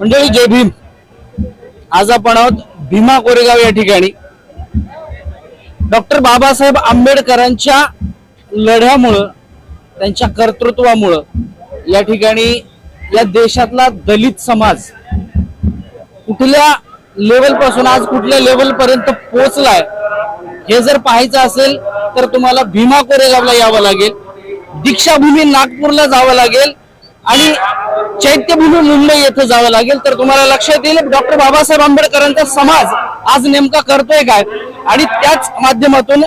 मंडळी जय भीम. आज आपण आहोत भीमा कोरेगाव या ठिकाणी. डॉक्टर बाबासाहेब आंबेडकरांच्या लढ्यामुळं त्यांच्या कर्तृत्वामुळं या ठिकाणी या देशातला दलित समाज कुठल्या लेवलपासून आज कुठल्या लेवल पर्यंत पोहोचलाय हे जर पाहायचं असेल तर तुम्हाला भीमा कोरेगावला यावं लागेल. दीक्षाभूमी नागपूरला जावं लागेल आणि चैत्यभूमी मुंबई येथे जावं लागेल. तर तुम्हाला लक्षात येईल डॉक्टर बाबासाहेब आंबेडकरांचा समाज आज नेमका करतोय काय? आणि त्याच माध्यमातून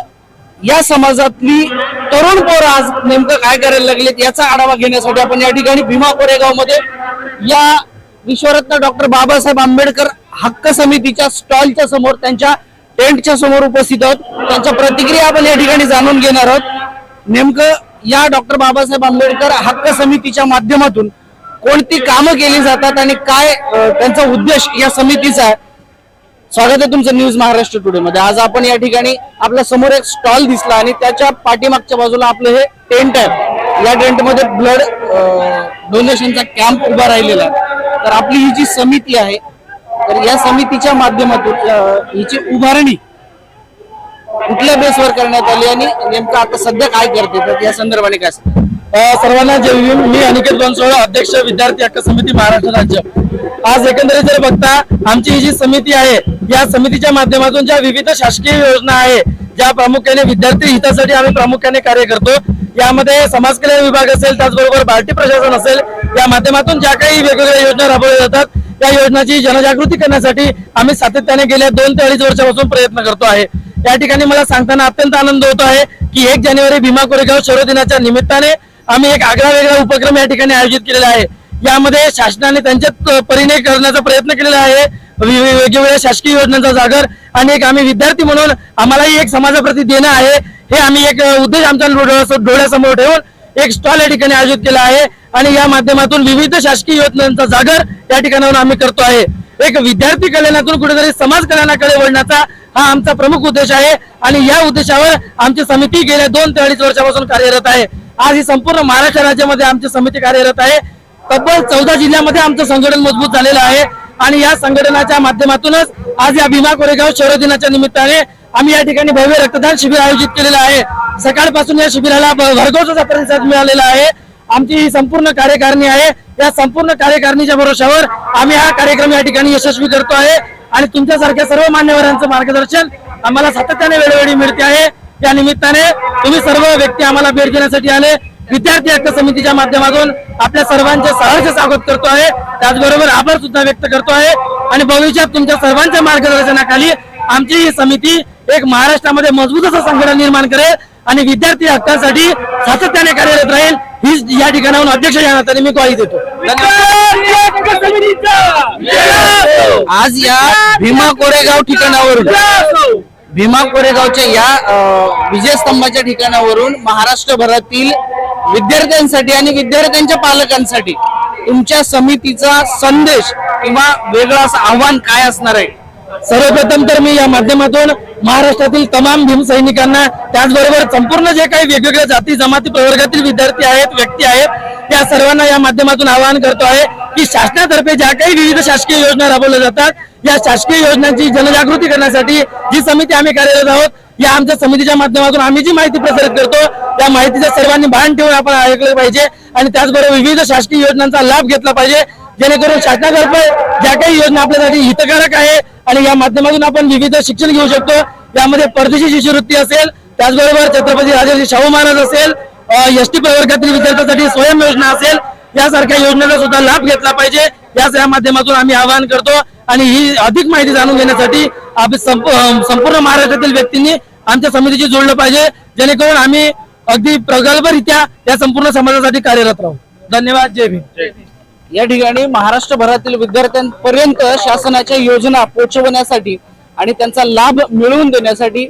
या समाजातली तरुण पोरं आज नेमकं काय करायला लागलेत याचा आढावा घेण्यासाठी आपण या ठिकाणी भीमा कोरेगावमध्ये या विश्वरत्न डॉक्टर बाबासाहेब आंबेडकर हक्क समितीच्या स्टॉलच्या समोर त्यांच्या टेंटच्या समोर उपस्थित आहोत. त्यांच्या प्रतिक्रिया आपण या ठिकाणी जाणून घेणार आहोत. नेमकं या डॉक्टर बाबासाहेब आंबेडकर हक्क समितीच्या माध्यमातून कोणती कामं केली जातात आणि काय त्यांचा उद्देश या समितीचा आहे. स्वागत आहे तुमचं न्यूज महाराष्ट्र टुडे मध्ये. आज आपण या ठिकाणी आपल्यासमोर एक स्टॉल दिसला आणि त्याच्या पाठीमागच्या बाजूला आपलं हे टेंट आहे. या टेंटमध्ये ब्लड डोनेशनचा कॅम्प उभा राहिलेला आहे. तर आपली ही जी समिती आहे तर या समितीच्या माध्यमातून हिची उभारणी कुठल्या बेसवर करण्यात आली आणि नेमकं आता सध्या काय करते? तर या संदर्भाने काय सर्वांना जय भीम. मी अनिकेत बनसोळा अध्यक्ष विद्यार्थी हक्क समिती महाराष्ट्र राज्य. आज एकंदरीत जर बघता आमची ही जी समिती आहे या समितीच्या माध्यमातून ज्या विविध शासकीय योजना आहे ज्या प्रामुख्याने विद्यार्थी हितासाठी आम्ही प्रामुख्याने कार्य करतो यामध्ये समाज कल्याण विभाग असेल त्याचबरोबर भारतीय प्रशासन असेल या माध्यमातून ज्या काही वेगवेगळ्या योजना राबवल्या जातात त्या योजनाची जनजागृती करण्यासाठी आम्ही सातत्याने गेल्या दोन ते अडीच वर्षापासून प्रयत्न करतो आहे. या ठिकाणी मला सांगताना अत्यंत आनंद होतो आहे की एक जानेवारी भीमा कोरेगाव शौर्य दिनाच्या निमित्ताने आम्ही एक आगळा वेगळा उपक्रम या ठिकाणी आयोजित केलेला आहे. यामध्ये शासनाने त्यांच्या परीने करण्याचा प्रयत्न केलेला आहे. वि- वेगवेगळ्या शासकीय योजनांचा जागर आणि एक आम्ही विद्यार्थी म्हणून आम्हालाही एक समाजाप्रती देणं आहे. हे आम्ही एक उद्देश आमच्या डोळ्या- डोळ्यासमोर ठेवून एक स्टॉल या ठिकाणी आयोजित केला आहे. आणि या माध्यमातून विविध शासकीय योजनांचा जागर या ठिकाणाहून आम्ही करतो आहे. एक विद्यार्थी कल्याणातून कुठेतरी समाज कल्याणाकडे वळण्याचा हा आमचा प्रमुख उद्देश आहे. आणि या उद्देशावर आमची समिती गेल्या दोन ते अडीच वर्षापासून कार्यरत आहे. आज ही संपूर्ण महाराष्ट्र राज्यामध्ये आमची समिती कार्यरत आहे. तब्बल चौदा जिल्ह्यामध्ये आमचं संघटन मजबूत झालेलं आहे. आणि या संघटनाच्या माध्यमातूनच आज या भीमा कोरेगाव शौर्य दिनाच्या निमित्ताने आम्ही या ठिकाणी भव्य रक्तदान शिबिर आयोजित केलेलं आहे. सकाळपासून या शिबिराला भरघोस असा प्रतिसाद मिळालेला आहे. आमची ही संपूर्ण कार्यकारिणी आहे. या संपूर्ण कार्यकारिणीच्या भरोशावर आम्ही हा कार्यक्रम या ठिकाणी यशस्वी करतो आहे. आणि तुमच्यासारख्या सर्व मान्यवरांचं मार्गदर्शन आम्हाला सातत्याने वेळोवेळी मिळते आहे. या निमित्ताने तुम्ही सर्व व्यक्ती आम्हाला भेट देण्यासाठी आले. विद्यार्थी हक्क समितीच्या माध्यमातून आपल्या सर्वांचे सहर्ष स्वागत करतो आहे. त्याचबरोबर आभार सुद्धा व्यक्त करतो आहे. आणि भविष्यात तुमच्या सर्वांच्या मार्गदर्शनाखाली आमची ही समिती एक महाराष्ट्रामध्ये मजबूत असं संघटन निर्माण करेल. आणि विद्यार्थी हक्कांसाठी सातत्याने कार्यरत राहील. ही या ठिकाणाहून अध्यक्ष या नात्याने मी ग्वाही देतो. आज या भीमा कोरेगाव ठिकाणावरून भीमा कोरेगावच्या या विजयस्तंभाच्या ठिकाणावरून महाराष्ट्रभरातील विद्यार्थ्यांसाठी आणि विद्यार्थ्यांच्या पालकांसाठी तुमच्या समितीचा संदेश किंवा वेगळं असं आव्हान काय असणार आहे? सर्वप्रथम तर मी या माध्यमातून महाराष्ट्रातील तमाम भीमसैनिकांना त्याचबरोबर संपूर्ण जे काही वेगवेगळ्या जाती जमाती प्रवर्गातील विद्यार्थी आहेत व्यक्ती आहेत त्या सर्वांना या माध्यमातून आवाहन करतो आहे की शासनातर्फे ज्या काही विविध शासकीय योजना राबवल्या जातात या शासकीय योजनांची जनजागृती करण्यासाठी जी समिती आम्ही कार्यरत आहोत या आमच्या समितीच्या माध्यमातून आम्ही जी माहिती प्रसारित करतो त्या माहितीचं सर्वांनी भान ठेवून आपण ऐकलं पाहिजे आणि त्याचबरोबर विविध शासकीय योजनांचा लाभ घेतला पाहिजे. जेणेकरून शासनातर्फे ज्या काही योजना आपल्यासाठी हितकारक आहे आणि या माध्यमातून आपण विविध शिक्षण घेऊ शकतो. यामध्ये परदेशी शिष्यवृत्ती असेल त्याचबरोबर छत्रपती राजर्षी शाहू महाराज असेल एस टी प्रवर्गातील विद्यार्थ्यांसाठी स्वयं योजना असेल यासारख्या योजनेचा सुद्धा लाभ घेतला पाहिजे. याच या माध्यमातून आम्ही आवाहन करतो आणि ही अधिक माहिती जाणून घेण्यासाठी संपूर्ण महाराष्ट्रातील व्यक्तींनी आमच्या समितीशी जोडलं पाहिजे. जेणेकरून आम्ही अगदी प्रगल्भरित्या या संपूर्ण समाजासाठी कार्यरत राहू. धन्यवाद. जय भीम. या ठिकाणी महाराष्ट्रभरातील विद्यार्थ्यांपर्यंत शासनाच्या योजना पोहोचवण्यासाठी आणि त्यांचा लाभ मिळवून देण्यासाठी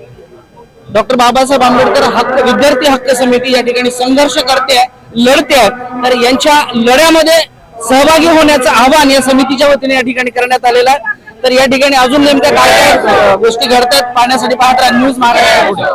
डॉक्टर बाबासाहेब आंबेडकर हक्क विद्यार्थी हक्क समिती या ठिकाणी संघर्ष करते लढते. तर यांच्या लढ्यामध्ये सहभागी होण्याचं आवाहन या समितीच्या वतीने या ठिकाणी करण्यात आलेलं आहे. तर या ठिकाणी अजून नेमक्या काय काय गोष्टी घडतात पाहण्यासाठी पाहत राहा. न्यूज महाराष्ट्र